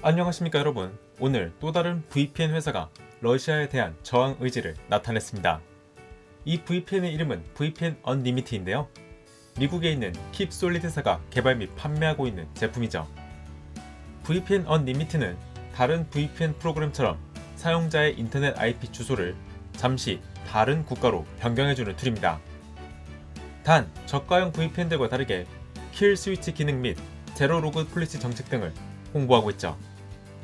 안녕하십니까 여러분. 오늘 또 다른 VPN 회사가 러시아에 대한 저항 의지를 나타냈습니다. 이 VPN의 이름은 VPN Unlimited인데요. 미국에 있는 킵솔리드사가 개발 및 판매하고 있는 제품이죠. VPN Unlimited는 다른 VPN 프로그램처럼 사용자의 인터넷 IP 주소를 잠시 다른 국가로 변경해주는 툴입니다. 단, 저가형 VPN들과 다르게 킬 스위치 기능 및 제로 로그 폴리시 정책 등을 홍보하고 있죠.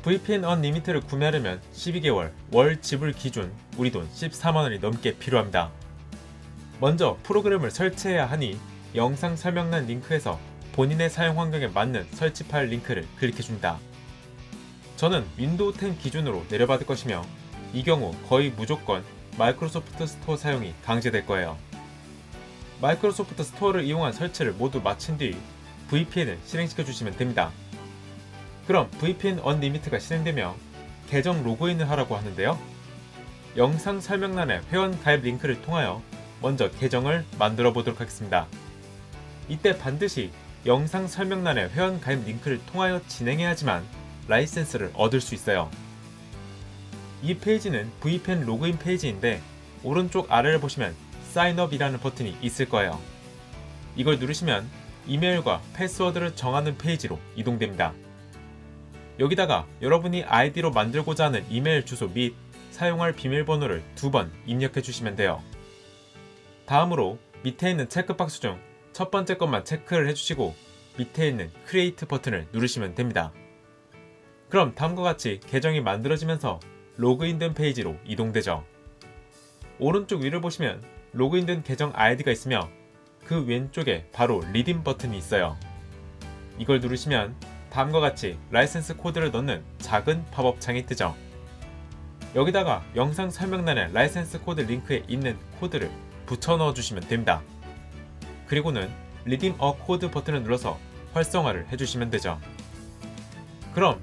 VPN Unlimited를 구매하려면 12개월 월 지불 기준 우리 돈 14만원이 넘게 필요합니다. 먼저 프로그램을 설치해야 하니 영상 설명란 링크에서 본인의 사용 환경에 맞는 설치 파일 링크를 클릭해줍니다. 저는 윈도우 10 기준으로 내려받을 것이며 이 경우 거의 무조건 마이크로소프트 스토어 사용이 강제될 거예요. 마이크로소프트 스토어를 이용한 설치를 모두 마친 뒤 VPN을 실행시켜 주시면 됩니다. 그럼 VPN Unlimited가 실행되며 계정 로그인을 하라고 하는데요. 영상 설명란에 회원 가입 링크를 통하여 먼저 계정을 만들어 보도록 하겠습니다. 이때 반드시 영상 설명란에 회원 가입 링크를 통하여 진행해야지만 라이센스를 얻을 수 있어요. 이 페이지는 VPN 로그인 페이지인데 오른쪽 아래를 보시면 사인업이라는 버튼이 있을 거예요. 이걸 누르시면 이메일과 패스워드를 정하는 페이지로 이동됩니다. 여기다가 여러분이 아이디로 만들고자 하는 이메일 주소 및 사용할 비밀번호를 두 번 입력해 주시면 돼요. 다음으로 밑에 있는 체크박스 중 첫 번째 것만 체크를 해주시고 밑에 있는 크리에이트 버튼을 누르시면 됩니다. 그럼 다음과 같이 계정이 만들어지면서 로그인된 페이지로 이동되죠. 오른쪽 위를 보시면 로그인된 계정 아이디가 있으며 그 왼쪽에 바로 리딘 버튼이 있어요. 이걸 누르시면 다음과 같이 라이센스 코드를 넣는 작은 팝업 창이 뜨죠. 여기다가 영상 설명란에 라이센스 코드 링크에 있는 코드를 붙여 넣어 주시면 됩니다. 그리고는 리딤 어 코드 버튼을 눌러서 활성화를 해주시면 되죠. 그럼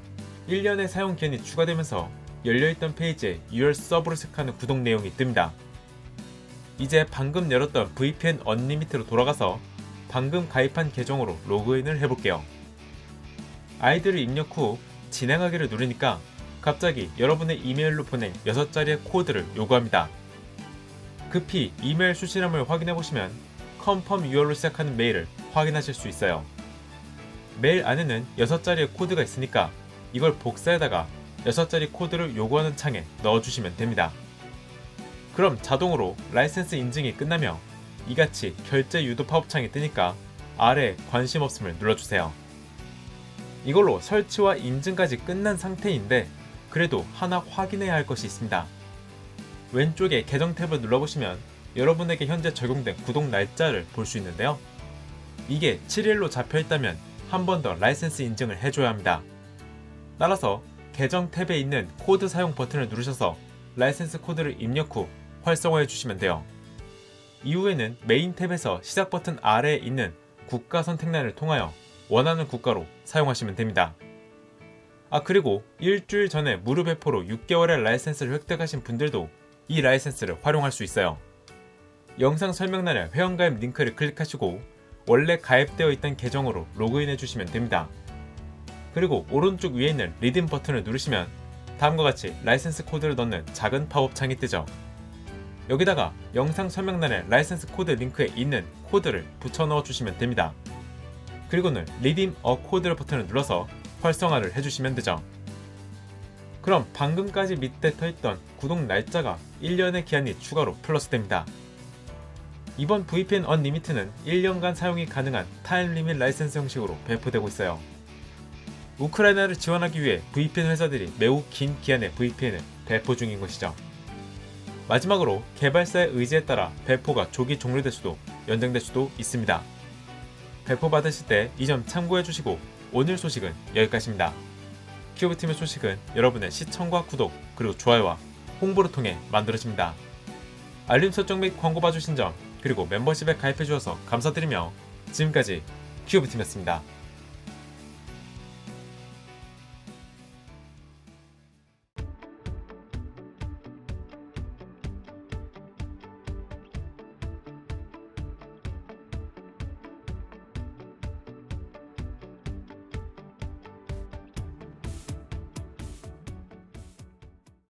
1년의 사용 기한이 추가되면서 열려있던 페이지에 Your 서브를 구독 내용이 뜹니다. 이제 방금 열었던 VPN Unlimited로 돌아가서 방금 가입한 계정으로 로그인을 해볼게요. 아이디를 입력 후 진행하기를 누르니까 갑자기 여러분의 이메일로 보낸 6자리의 코드를 요구합니다. 급히 이메일 수신함을 확인해 보시면 confirm your로 시작하는 메일을 확인하실 수 있어요. 메일 안에는 6자리의 코드가 있으니까 이걸 복사해다가 6자리 코드를 요구하는 창에 넣어주시면 됩니다. 그럼 자동으로 라이센스 인증이 끝나며 이같이 결제 유도 팝업창이 뜨니까 아래 관심 없음을 눌러주세요. 이걸로 설치와 인증까지 끝난 상태인데 그래도 하나 확인해야 할 것이 있습니다. 왼쪽에 계정 탭을 눌러보시면 여러분에게 현재 적용된 구독 날짜를 볼 수 있는데요. 이게 7일로 잡혀 있다면 한 번 더 라이센스 인증을 해줘야 합니다. 따라서 계정 탭에 있는 코드 사용 버튼을 누르셔서 라이센스 코드를 입력 후 활성화해 주시면 돼요. 이후에는 메인 탭에서 시작 버튼 아래에 있는 국가 선택란을 통하여 원하는 국가로 사용하시면 됩니다. 아 그리고 일주일 전에 무료 배포로 6개월의 라이센스를 획득하신 분들도 이 라이센스를 활용할 수 있어요. 영상 설명란에 회원가입 링크를 클릭하시고 원래 가입되어 있던 계정으로 로그인해 주시면 됩니다. 그리고 오른쪽 위에 있는 리듬 버튼을 누르시면 다음과 같이 라이센스 코드를 넣는 작은 팝업 창이 뜨죠. 여기다가 영상 설명란에 라이센스 코드 링크에 있는 코드를 붙여 넣어 주시면 됩니다. 그리고는 리딤 어 코드 버튼을 눌러서 활성화를 해주시면 되죠. 그럼 방금까지 밑에 떠있던 구독 날짜가 1년의 기한이 추가로 플러스됩니다. 이번 VPN Unlimited는 1년간 사용이 가능한 타임 리밋 라이센스 형식으로 배포되고 있어요. 우크라이나를 지원하기 위해 VPN 회사들이 매우 긴 기한의 VPN을 배포 중인 것이죠. 마지막으로 개발사의 의지에 따라 배포가 조기 종료될 수도 연장될 수도 있습니다. 배포 받으실 때 이 점 참고해 주시고 오늘 소식은 여기까지입니다. 큐브팀의 소식은 여러분의 시청과 구독 그리고 좋아요와 홍보를 통해 만들어집니다. 알림 설정 및 광고 봐주신 점 그리고 멤버십에 가입해 주셔서 감사드리며 지금까지 큐브팀이었습니다.